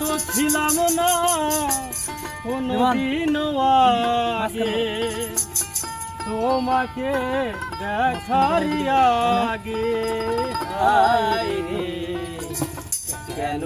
তো ছিলাম না কোনদিন আগে তোমাকে দেখার আগে কেন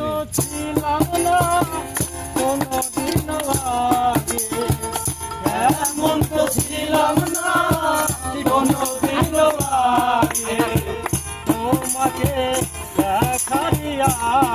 তো ছিলাম না।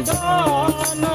জানা